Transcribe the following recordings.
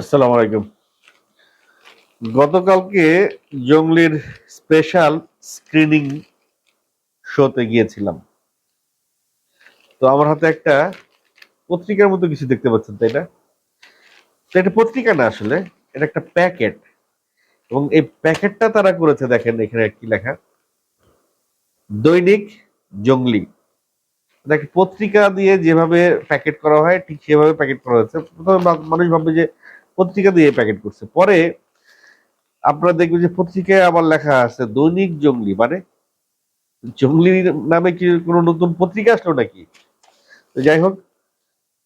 আসসালামু আলাইকুম। গতকালকে জঙ্গলির স্পেশাল স্ক্রিনিং শোতে গিয়েছিলাম। তো আমার হাতে একটা পত্রিকার মতো কিছু দেখতে পাচ্ছেন, তাই না? এটা পত্রিকা না আসলে, এটা একটা প্যাকেট। এবং এই প্যাকেটটা তারা করেছে, দেখেন এখানে কি লেখা। দৈনিক জঙ্গলি। পত্রিকা দিয়ে যেভাবে প্যাকেট করা হয়, ঠিক সেভাবে প্যাকেট করা হয়েছে। প্রথমে মানুষ ভাববে যে পত্রিকা দিয়ে প্যাকেট করছে। পরে আপনারা দেখবেন যে পত্রিকায় আবার লেখা আছে, দৈনিক জঙ্গলি মানে জঙ্গলি নামে কি কোনো নতুন পত্রিকা আসলো নাকি? তো যাই হোক,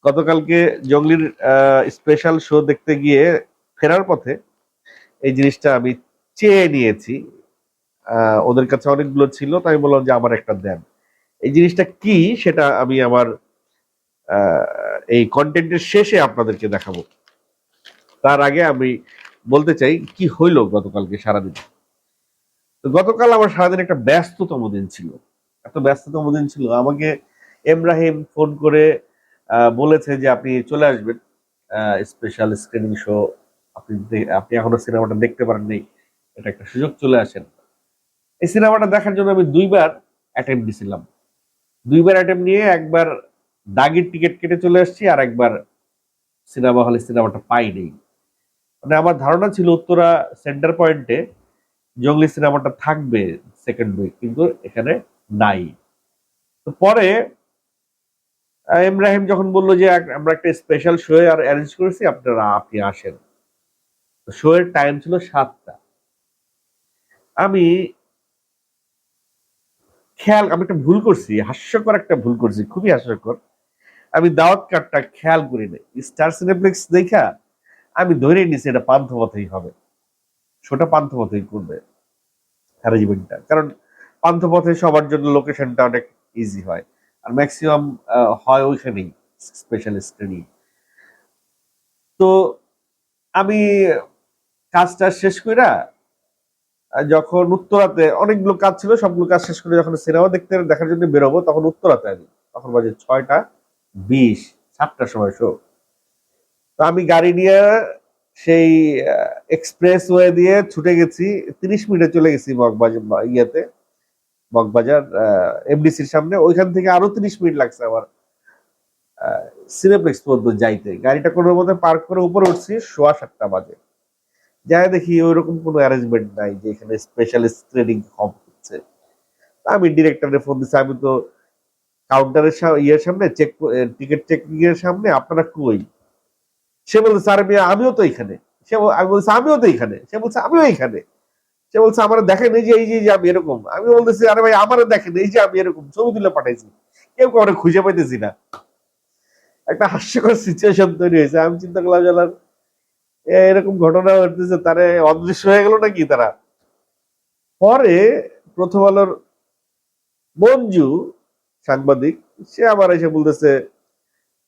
গতকালকে জঙ্গলির স্পেশাল শো দেখতে গিয়ে ফেরার পথে এই জিনিসটা আমি চেয়ে নিয়েছি। ওদের কাছে অনেকগুলো ছিল, তাই বললাম যে আমার একটা দেন। এই জিনিসটা কি সেটা আমি আমার এই কন্টেন্টের শেষে আপনাদেরকে দেখাবো। তার আগে আমি বলতে চাই, কি হইল গতকালকে সারাদিন? তো গতকাল আমার সারাদিন একটা ব্যস্ততম দিন ছিল। এত ব্যস্ততম দিন ছিল, আমাকে এমরাহিম ফোন করে বলেছে যে আপনি চলে আসবেন। স্পেশাল স্ক্রিনিং শো আপনি আপনি এখনও সিনেমাটা দেখতে পারেননি, এটা একটা সুযোগ চলে আসেন এই সিনেমাটা দেখার জন্য আমি দুইবার অ্যাটেম্প দিছিলাম। দুইবার অ্যাটেম্প নিয়ে একবার দাগির টিকিট কেটে চলে আসছি, আর একবার সিনেমা হলে সিনেমাটা পাইনি মানে আমার ধারণা ছিল উত্তরা সেন্টার পয়েন্টে জঙ্গলি সিনেমাটা থাকবে সেকেন্ড উইক কিন্তু এখানে নাই। তো পরে ইব্রাহিম যখন বলল যে আমরা একটা স্পেশাল শো আর অ্যারেঞ্জ করেছি, আপনারা, আপনি আসেন। শো এর টাইম ছিল সাতটা। আমি খেয়াল, আমি একটা ভুল করছি, হাস্যকর একটা ভুল করছি, খুবই হাস্যকর। আমি দাওয়াত কার্ডটা খেয়াল করি নাই স্টার সিনেপ্লেক্স দেখা আমি ধরে নিছি এটা পান্থপথেই হবে। শোটা পান্থপথেই করবে অ্যারেঞ্জমেন্টটা কারণ পান্থপথে সবার জন্য লোকেশনটা অনেক ইজি হয়। আর ম্যাক্সিমাম হয় ওইখানেই স্পেশাল স্ক্রিনিং তো আমি কাজটা শেষ আহ, যখন উত্তরাতে অনেকগুলো কাজ ছিল সবগুলো কাজ শেষ করে যখন সিনেমা দেখতে দেখার জন্য বেরোবো তখন উত্তরাতে আমি। তখন বাজে ছয়টা বিশ সাতটার সময় শো তো আমি গাড়ি নিয়ে সেই এক্সপ্রেস ওয়ে দিয়ে ছুটে গেছি, তিরিশ মিনিটে চলে গেছি মগবাজার ইয়েতে মগবাজার এমডিসির সামনে। ওইখান থেকে আরও তিরিশ মিনিট লাগছে আমার সিনেপ্লেক্স পর্যন্ত যাইতে। গাড়িটা কোনো মধ্যে পার্ক করে উপরে উঠছি, সোয়া সাতটা বাজে। যাই দেখি, ওইরকম কোনো অ্যারেঞ্জমেন্ট নাই যে এখানে স্পেশাল স্ক্রিনিং হব হচ্ছে। আমি ডিরেক্টরে ফোন দিচ্ছি আমি তো কাউন্টারের ইয়ের সামনে চেক টিকিট চেকিং এর সামনে, আপনারা কই? সে বলছে, স্যার, আমি আমিও তো এখানে। সে আমি বলছি, আমিও তো এখানে। সে বলছে, আমিও এখানে। সে বলছে, আমার দেখেন এই যে এই যে আমি এরকম। আমি বলতেছি, আরে ভাই আমারও দেখেন এই যে আমি এরকম, ছবি তুলে পাঠাইছি। কেউ কাউরে খুঁজে পাইতেছি না। একটা হাস্যকর সিচুয়েশন তৈরি হয়েছে। আমি চিন্তা করলাম এ এরকম ঘটনা ঘটতেছে তারে অদৃশ্য হয়ে গেল নাকি তারা? পরে প্রথম আলোর মঞ্জু সাংবাদিক, সে আবার এসে বলতেছে,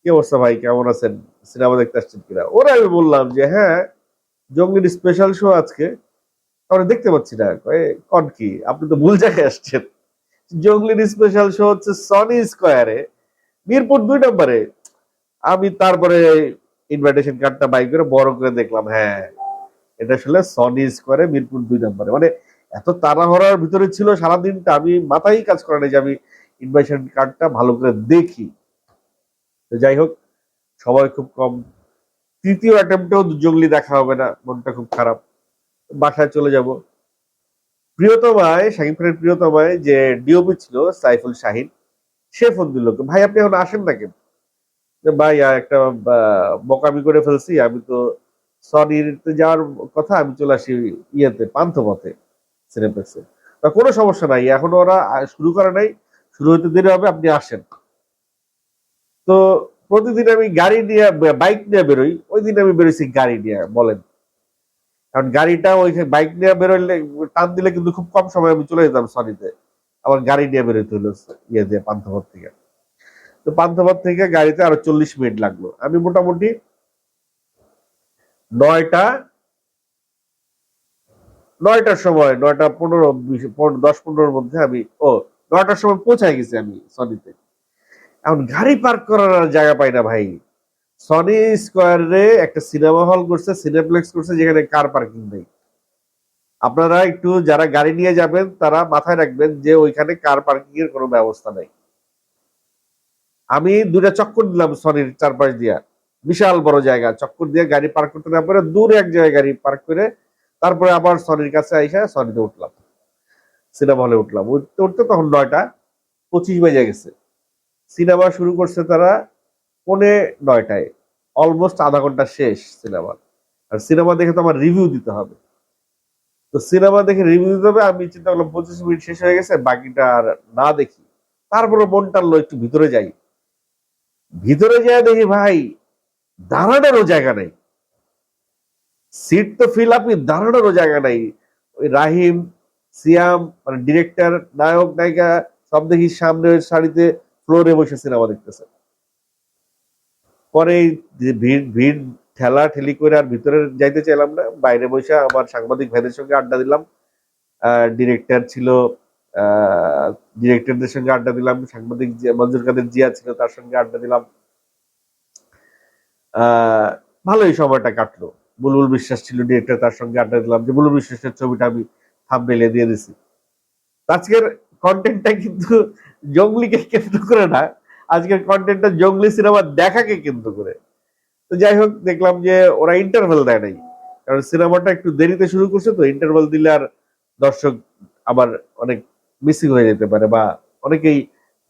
কি অবস্থা ভাই? কেমন আছেন? সিনেমা দেখতে আসছেন কিনা? ওরা আমি বললাম যে হ্যাঁ জঙ্গলির স্পেশাল শো আজকে। আমরা দেখতে পাচ্ছি না। কন কি? আপনি তো ভুল জায়গায় আসছেন। জঙ্গলির স্পেশাল শো হচ্ছে সনি স্কোয়ারে মিরপুর দুই নম্বরে। আমি তারপরে ইনভাইটেশন কার্ডটা বাই করে বড় করে দেখলাম হ্যাঁ এটা আসলে সনি স্কোয়ারে মিরপুর দুই নম্বরে। মানে এত তাড়াহড়ার ভিতরে ছিল সারাদিনটা, আমি মাথায় কাজ করে না যে আমি ইনভাইটেশন কার্ডটা ভালো করে দেখি। তো যাই হোক সময় খুব কম। তৃতীয় অ্যাটেম্পটেও জঙ্গলি দেখা হবে না, মনটা খুব খারাপ। বাসায় চলে যাব। প্রিয়তমায়, শাকিব খানের প্রিয়তমায় যে ডিওপি ছিল, সাইফুল শাহিন, সে ফোন দিল। ভাই, আপনি এখন আসেন না কেন ভাই একটা বকামি করে ফেলছি। আমি তো সনির যাওয়ার কথা, আমি চলে আসি ইয়েতে, পান্থপথে, সিনেপ্লেক্সে। তা কোনো সমস্যা নাই, এখনও ওরা শুরু করে নাই। শুরু হতে দেরি হবে, আপনি আসেন। তো প্রতিদিন আমি গাড়ি নিয়ে, বাইক নিয়ে বেরোই। ওই দিন আমি বেরোইছি গাড়ি নিয়ে, বলেন। কারণ গাড়িটা ওই বাইক নিয়ে বেরোইলে টান দিলে কিন্তু খুব কম সময় আমি চলে যেতাম সনিতে। আবার গাড়ি নিয়ে বেরোতে হলো ইয়ে দিয়ে পান্থপথ থেকে। তো পান্থপথ থেকে গাড়িতে আরও চল্লিশ মিনিট লাগল। আমি মোটামুটি নয়টা, নয়টার সময়, নয়টা পনেরো- দশ পনেরোর মধ্যে আমি ও, নয়টার সময় পৌঁছায় গেছি আমি সনিতে। এখন গাড়ি পার্ক করার জায়গা পাই না ভাই। সনি স্কোয়ারে একটা সিনেমা হল করছে সিনেপ্লেক্স করছে, যেখানে কার পার্কিং নেই। আপনারা একটু যারা গাড়ি নিয়ে যাবেন, তারা মাথায় রাখবেন যে ওইখানে কার পার্কিং এর কোনো ব্যবস্থা নেই। আমি দুটা চক্কর দিলাম সনির চারপাশ দিয়া। বিশাল বড় জায়গা, চক্কর দিয়ে গাড়ি পার্ক করতে না পারে দূরে এক জায়গায় গাড়ি পার্ক করে তারপরে আবার সনির কাছে আইসা সনিতে উঠলাম। সিনেমা হলে উঠলাম। উঠতে উঠতে তখন নয়টা, পঁচিশ বেজে গেছে। সিনেমা শুরু করছে তারা পনে নয়টায়। অলমোস্ট আধা ঘণ্টা শেষ সিনেমা। আর সিনেমা দেখে তো আমার রিভিউ দিতে হবে। তো সিনেমা দেখে রিভিউ দিতে হবে, আমি চিন্তা করলাম পঁচিশ মিনিট শেষ হয়ে গেছে, বাকিটা আর না দেখি। তারপরে মন টানলো একটু ভিতরে যাই। ভিতরে যাই দেখি ভাই, দাঁড়ানোরও জায়গা নেই। সিট তো ফিল আপনি দাঁড়ানোরও জায়গা নাই। ওই রাহিম, সিয়াম মানে ডিরেক্টর নায়ক, নায়িকা, সব দেখি সামনে শাড়িতে ফ্লোরে বসে সিনেমা দেখতেছে। পরে ভিড় ভিড় ঠেলা ঠেলি করে আর ভিতরে যাইতে চাইলাম না, বাইরে বসে আমার সাংবাদিক ভাইদের সঙ্গে আড্ডা দিলাম। ডিরেক্টর ছিল ডিরেক্টরদের সঙ্গে আড্ডা দিলাম, সাংবাদিক মঞ্জুর কাদের জিয়া ছিল তার সঙ্গে আড্ডা দিলাম। ভালোই সময়টা কাটলো। বুলবুল বিশ্বাস ছিল ডিরেক্টর তার সঙ্গে আড্ডা দিলাম যে, বুলবুল বিশ্বাসের ছবিটা আমি থাম্বনেলে দিয়ে দিছি। আজকের কন্টেন্টটা কিন্তু জঙ্গলিকে কেন্দ্র করে না। আজকের কন্টেন্টটা জঙ্গলি সিনেমা দেখাকে কেন্দ্র করে। তো যাই হোক, দেখলাম যে ওরা ইন্টারভেল দেয় নাই। কারণ সিনেমাটা একটু দেরিতে শুরু করছে, তো ইন্টারভেল দিলে আর দর্শক আবার অনেক মিসিং হয়ে যেতে পারে বা অনেকেই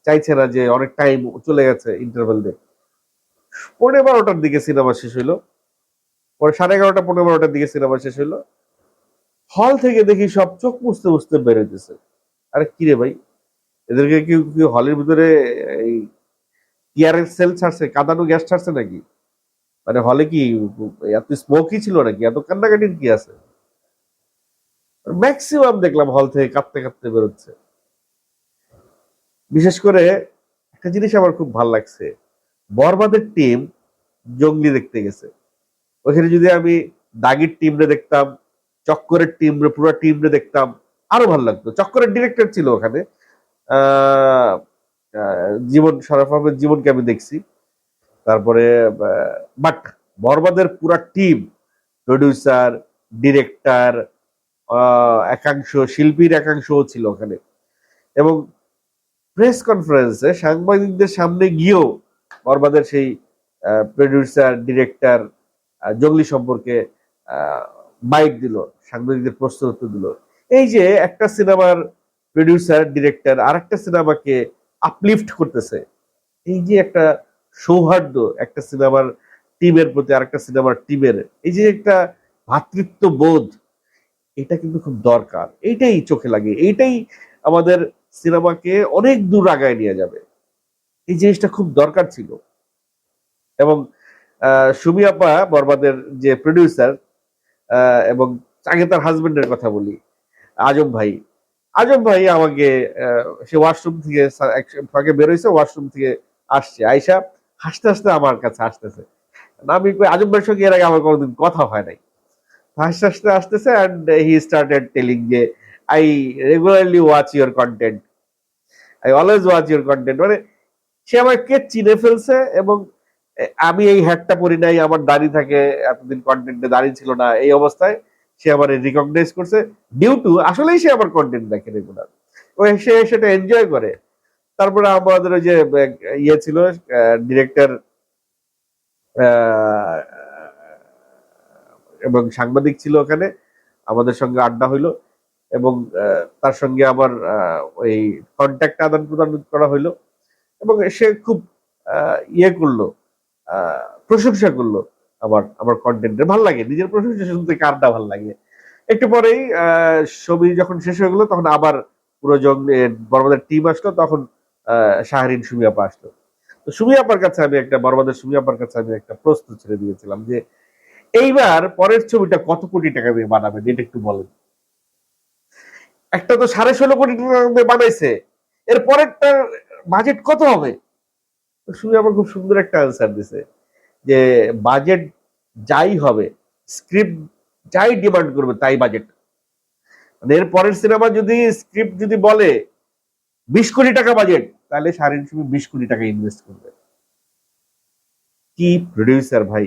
চাইছে না যে অনেক টাইম চলে গেছে ইন্টারভেল দিয়ে। পনেরো বারোটার দিকে সিনেমা শেষ হইল। পরে সাড়ে এগারোটা পনেরো বারোটার দিকে সিনেমা শেষ হইল। হল থেকে দেখি সব চোখ মুছতে মুছতে বেরোতেছে আরে কি রে ভাই? এদেরকে কি কি হলের ভিতরে এই টিয়ারের সেল ছাড়ছে? কাঁদানো গ্যাস ছাড়ছে নাকি? মানে হলে কি এত স্মোকই ছিল নাকি? এত কান্নাকাটির কি আছে? ম্যাক্সিমাম দেখলাম হল থেকে কাঁদতে কাঁপতে বেরোচ্ছে। বিশেষ করে একটা জিনিস আমার খুব ভালো লাগছে। বরবাদের টিম জঙ্গলি দেখতে গেছে। ওখানে যদি আমি দাগির টিমরে দেখতাম, চক্করের টিমরে পুরো টিমরে দেখতাম আরও ভালো লাগতো। চক্করের ডিরেক্টর ছিল ওখানে। জীবন আহমেদ জীবনকে আমি দেখছি। তারপরে বাট বরবাদের পুরা টিম প্রডিউসার ডিরেক্টর একাংশ, শিল্পীর একাংশও ছিল ওখানে। এবং প্রেস কনফারেন্সে সাংবাদিকদের সামনে গিয়েও বরবাদের সেই প্রডিউসার ডিরেক্টর জঙ্গলি সম্পর্কে বাইক দিল, সাংবাদিকদের প্রশ্ন উত্তর দিল। এই যে একটা সিনেমার প্রডিউসার ডিরেক্টর আর একটা সিনেমাকে আপলিফট করতেছে এই যে একটা সৌহার্দ্য একটা সিনেমার টিমের প্রতি আরেকটা সিনেমার টিমের এই যে একটা ভ্রাতৃত্ব বোধ এটা কিন্তু খুব দরকার এইটাই চোখে লাগে এইটাই আমাদের সিনেমাকে অনেক দূর আগায় নিয়ে যাবে। এই জিনিসটা খুব দরকার ছিল। এবং আহ, সুমি আপা বরবাদের যে প্রডিউসার এবং আগে তার হাজবেন্ডের কথা বলি আজম ভাই আজম ভাই আমাকে সে ওয়াশরুম থেকে ফাঁকে বেরোইছে ওয়াশরুম থেকে আসছে, আইসা হাসতে হাসতে আমার কাছে আসতেছে। আমি আজম ভাইয়ের সঙ্গে এর আগে আমার কোনোদিন কথা হয় নাই। হাসতে হাসতে আসতেছে অ্যান্ড হি স্টার্টেড টেলিং যে I regularly watch your content I always watch your content মানে সে আমাকে চিনে ফেলছে এবং আমি এই হ্যাটটা পরি নাই, আমার দাড়ি থাকে, এতদিন কন্টেন্টে দাড়ি ছিল না, এই অবস্থায় সে আমার রিকগনাইজ করছে ডিউ টু আসলেই সে আমার কন্টেন্ট দেখে রেগুলার ও সে সেটা এনজয় করে। তারপরে আমাদের ওই যে ইয়ে ছিল ডিরেক্টর এবং সাংবাদিক ছিল ওখানে আমাদের সঙ্গে আড্ডা হইল এবং তার সঙ্গে আহ, ওই কন্ট্যাক্ট আদান প্রদান করা হইল এবং সে খুব ইয়ে করল প্রশংসা করল। আমার আমার কন্টেন্টের ভালো লাগে, নিজের প্রশংসা শুনতে কারটা ভালো লাগে। একটু পরেই ছবি যখন শেষ হয়ে গেলো, তখন আবার পুরো জঙ্গলে টিম আসলো, তখন শাহরিন সুমি আপা আসলো। তো সুমি আপার কাছে আমি একটা বর্বাদের সুমি আপার কাছে আমি একটা প্রশ্ন ছেড়ে দিয়েছিলাম যে, এইবার পরের ছবিটা কত কোটি টাকা দিয়ে বানাবেন এটা একটু বলেন। একটা তো সাড়ে ষোলো কোটি টাকা দিয়ে বানাইছে, এর পরেরটার বাজেট কত হবে? সুমি আবার খুব সুন্দর একটা আনসার দিছে। যে বাজেট যাই হবে স্ক্রিপ্ট যাই ডিমান্ড করবে, তাই বাজেট মানে এর পরের সিনেমা যদি স্ক্রিপ্ট যদি বলে, বিশ কোটি টাকা বাজেট তাহলে সারিন সুমি বিশ কোটি টাকা ইনভেস্ট করবে। কি প্রডিউসার ভাই?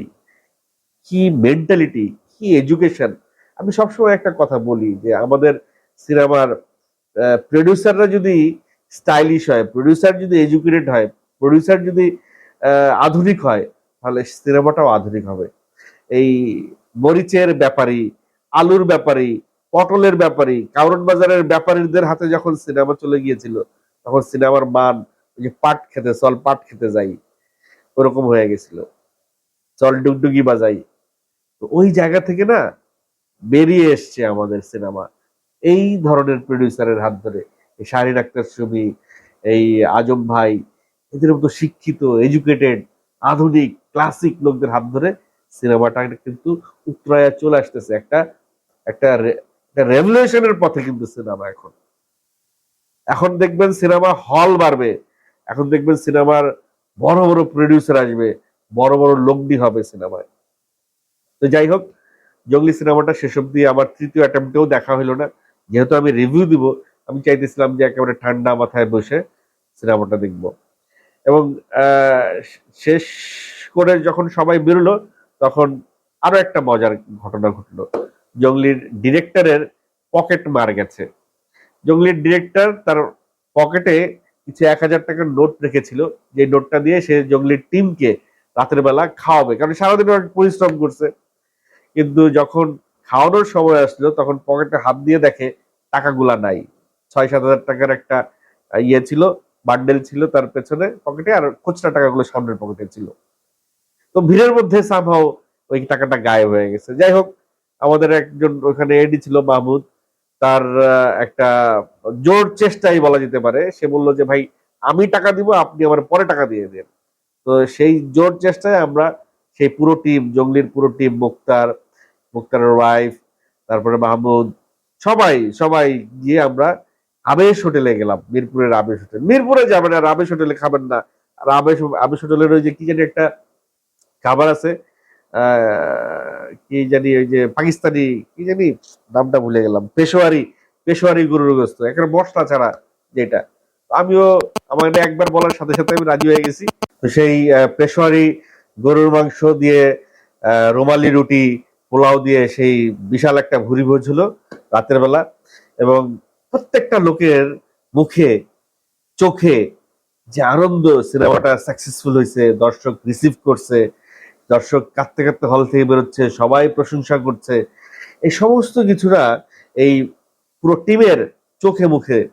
কি মেন্টালিটি কি এডুকেশন আমি সবসময় একটা কথা বলি যে আমাদের সিনেমার প্রডিউসাররা যদি স্টাইলিশ হয় প্রডিউসার যদি এডুকেটেড হয় প্রডিউসার যদি আধুনিক হয় তাহলে সিনেমাটাও আধুনিক হবে। এই মরিচের ব্যাপারী, আলুর ব্যাপারী, পটলের ব্যাপারী কাউরন বাজারের ব্যাপারীদের হাতে যখন সিনেমা চলে গিয়েছিল, তখন সিনেমার মান যে পাট খেতে, চল পাট খেতে যাই, ওরকম হয়ে গেছিল। চল ডুগডুগি বাজাই। তো ওই জায়গা থেকে না বেরিয়ে এসছে আমাদের সিনেমা। এই ধরনের প্রডিউসারের হাত ধরে। এই শাহিন আক্তার ছবি, এই আজম ভাই, এদের মতো শিক্ষিত এডুকেটেড আধুনিক ক্লাসিক লোকদের হাত ধরে সিনেমাটা কিন্তু উত্তরায় চলে আসতেছে। একটা একটা রেভলিউশনের পথে কিন্তু সিনেমা এখন। এখন দেখবেন সিনেমা হল বাড়বে। এখন দেখবেন সিনেমার বড় বড় প্রডিউসার আসবে। বড় বড় লগ্নি হবে সিনেমায় তো যাই হোক, জঙ্গলি সিনেমাটা শেষ অব্দি আমার তৃতীয় অ্যাটেম্পটেও দেখা হলো না। যেহেতু আমি রিভিউ দিব, আমি চাইতেছিলাম যে একেবারে ঠান্ডা মাথায় বসে সিনেমাটা দেখব। এবং শেষ করে যখন সবাই বেরোলো, তখন আরও একটা মজার ঘটনা ঘটলো। জঙ্গলির ডিরেক্টরের পকেট মার গেছে। জঙ্গলির ডিরেক্টর তার পকেটে কিছু এক হাজার টাকার নোট রেখেছিল। যে নোটটা দিয়ে সে জঙ্গলির টিমকে রাতের বেলা খাওয়াবে, কারণ সারাদিন ওরা পরিশ্রম করছে। কিন্তু যখন খাওয়ানোর সময় আসলো, তখন পকেটে হাত দিয়ে দেখে টাকাগুলা নাই। ছয়, সাত হাজার টাকার একটা ইয়ে ছিল, বান্ডেল ছিল তার পেছনে পকেটে, আর খুচরা টাকাগুলো সামনের পকেটে ছিল। তো ভিড়ের মধ্যে সামহাও ওই টাকাটা গায়েব হয়ে গেছে। যাই হোক, আমাদের একজন ওখানে এডি ছিল মাহমুদ। তার একটা জোর চেষ্টাই বলা যেতে পারে। সে বলল যে, ভাই, আমি টাকা দিব, আপনি আমার পরে টাকা দিয়ে দেন। তো সেই জোর চেষ্টায় আমরা সেই পুরো টিম জঙ্গলির পুরো টিম মুক্তার, মুক্তারের ওয়াইফ তারপরে মাহমুদ, সবাই সবাই গিয়ে আমরা আবেশ হোটেলে গেলাম, মিরপুরের আবেশ হোটেল। মিরপুরে যাবেন আর আবেশ হোটেলে খাবেন না। আর আবেশ আবেশ হোটেলের ওই যে কি জানি একটা খাবার আছে কি জানি ওই যে পাকিস্তানি, কি জানি নামটা ভুলে গেলাম, পেশোয়ারি পেশোয়ারি গরুর গোস্ত মশলা ছাড়া যেটা। আমিও, আমার একবার বলার সাথে সাথে আমি রাজি হয়ে গেছি। তো সেই পেশোয়ারি গরুর মাংস দিয়ে রুমালি রুটি, পোলাও দিয়ে সেই বিশাল একটা ভুরি ভোজ হলো রাতের বেলা। এবং প্রত্যেকটা লোকের মুখে, চোখে যে আনন্দ সিনেমাটা সাকসেসফুল হয়েছে, দর্শক রিসিভ করছে দর্শক কাঁদতে কাঁদতে হল থেকে বেরোচ্ছে, সবাই প্রশংসা করছে। এই সমস্ত কিছুটা এই পুরো টিমের চোখে মুখে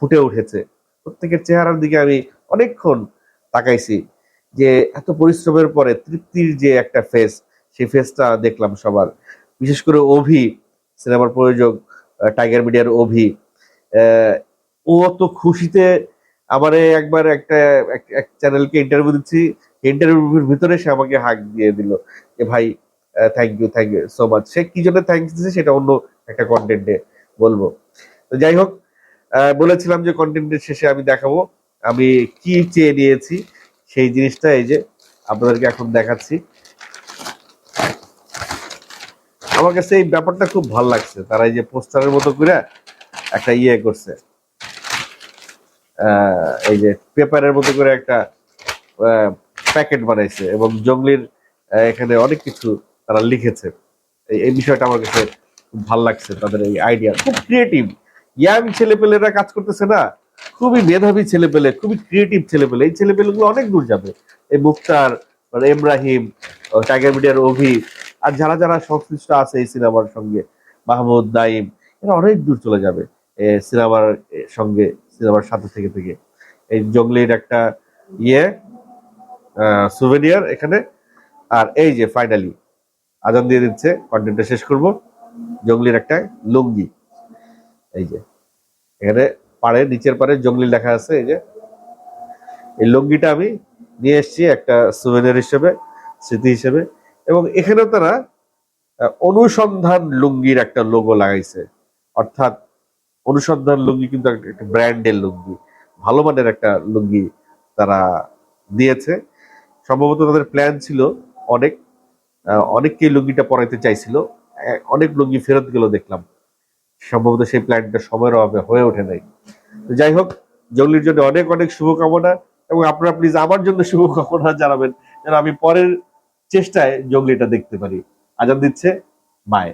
ফুটে উঠেছে। প্রত্যেকের চেহারার দিকে আমি অনেকক্ষণ তাকাইছি যে এত পরিশ্রমের পরে তৃপ্তির যে একটা ফেস সেই ফেসটা দেখলাম সবার। বিশেষ করে অভি, সিনেমার প্রযোজক টাইগার মিডিয়ার অভি। ও তো খুশিতে আমারে একবার একটা, এক- চ্যানেলকে ইন্টারভিউ দিচ্ছি। ইন্টারভিউর ভিতরে সে আমাকে হাক দিয়ে দিল যে, ভাই thank you thank you so much সে কি জন্য থ্যাংকস দিচ্ছে সেটা অন্য একটা কন্টেন্টে বলব। তো যাই হোক বলেছিলাম যে কন্টেন্টের শেষে আমি দেখাবো। আমি কি চেয়ে নিয়েছি সেই জিনিসটা এই যে আপনাদেরকে এখন দেখাচ্ছি। আমার কাছে এই ব্যাপারটা খুব ভালো লাগছে। তারা এই যে পোস্টারের মতো করে একটা ইয়ে করছে। এই যে পেপারের মতো করে একটা প্যাকেট বানাইছে এবং জঙ্গলির এখানে অনেক কিছু তারা লিখেছে। এই বিষয়টা আমার কাছে খুব ভালো লাগছে, তাদের এই আইডিয়া খুব ক্রিয়েটিভ ইয়াং ছেলেপেলেরা কাজ করতেছে না, খুবই মেধাবী ছেলেপেলে, খুবই ক্রিয়েটিভ ছেলেপেলে। এই ছেলেপেলেগুলো অনেক দূর যাবে। এই মুক্তার মানে টাইগার মিডিয়ার অভি, আর যারা যারা সংশ্লিষ্ট আছে এই সিনেমার সঙ্গে, মাহমুদ, নাইম, এরা অনেক দূর চলে যাবে সিনেমার সঙ্গে, সিনেমার সাথে থেকে থেকে। এই জঙ্গলির একটা ইয়ে সুভেনিয়ার এখানে। আর এই যে ফাইনালি আজান দিয়ে দিচ্ছে কন্টেন্টটা শেষ করব। জঙ্গলির একটা লুঙ্গি। এই যে, এখানে পাড়ে, নিচের পাড়ে জঙ্গলি লেখা আছে, এই যে। এই লুঙ্গিটা আমি নিয়ে এসেছি একটা সুভেনিয়ার হিসেবে, স্মৃতি হিসেবে। এবং এখানেও তারা অনুসন্ধান লুঙ্গির একটা লোগো লাগাইছে। অর্থাৎ, অনুসন্ধান লুঙ্গি কিন্তু একটা- ব্র্যান্ডের লুঙ্গি। ভালো মানের একটা লুঙ্গি তারা দিয়েছে। সম্ভবত তাদের প্ল্যান ছিল অনেক আহ, অনেককেই লুঙ্গিটা পরাইতে চাইছিল। অনেক লুঙ্গি ফেরত গেল দেখলাম সম্ভবত সেই প্ল্যানটা সময়ের অভাবে হয়ে ওঠে নাই। যাই হোক জঙ্গলির জন্য অনেক অনেক শুভকামনা এবং আপনারা প্লিজ আমার জন্য শুভকামনা জানাবেন যেন আমি পরের চেষ্টায় জঙ্গলিটা দেখতে পারি। আজান দিচ্ছে বাই